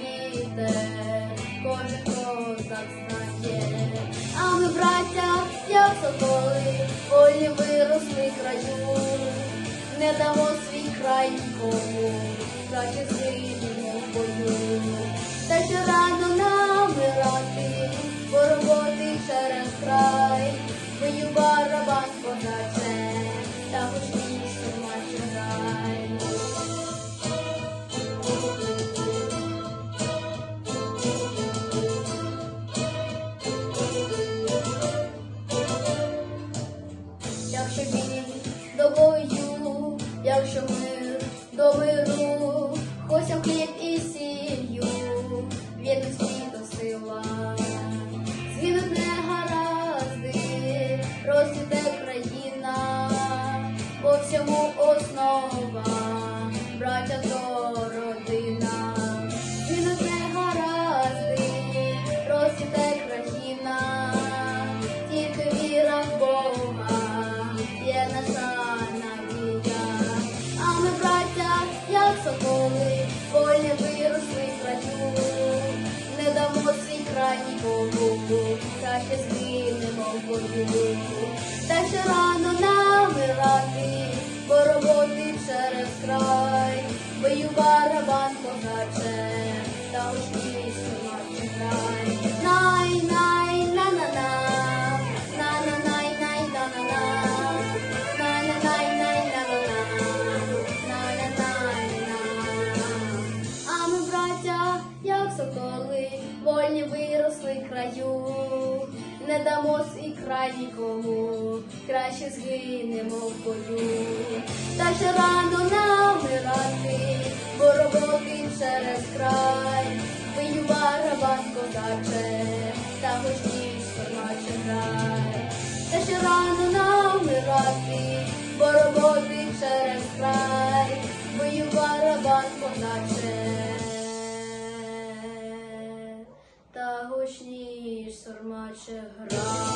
вітер, кожен козак знає, а ми, браття, як соколи, волі виросли краю, не дамо свій край нікому, Якщо до бою, якщо мир до миру, Та ще рано намирати, бо роботи через край, бою барабан погаче, та гучніше А як соколи, вольні виросли краю, не дамо свій край нікому, краще згинемо в бою. Та ще рано нам намирати, бо роботи через край, бию барабан козаче, та гучніше наче грай. Та ще рано намирати, бо роботи через край, бою барабан козаче, та гучніш сормаче грай.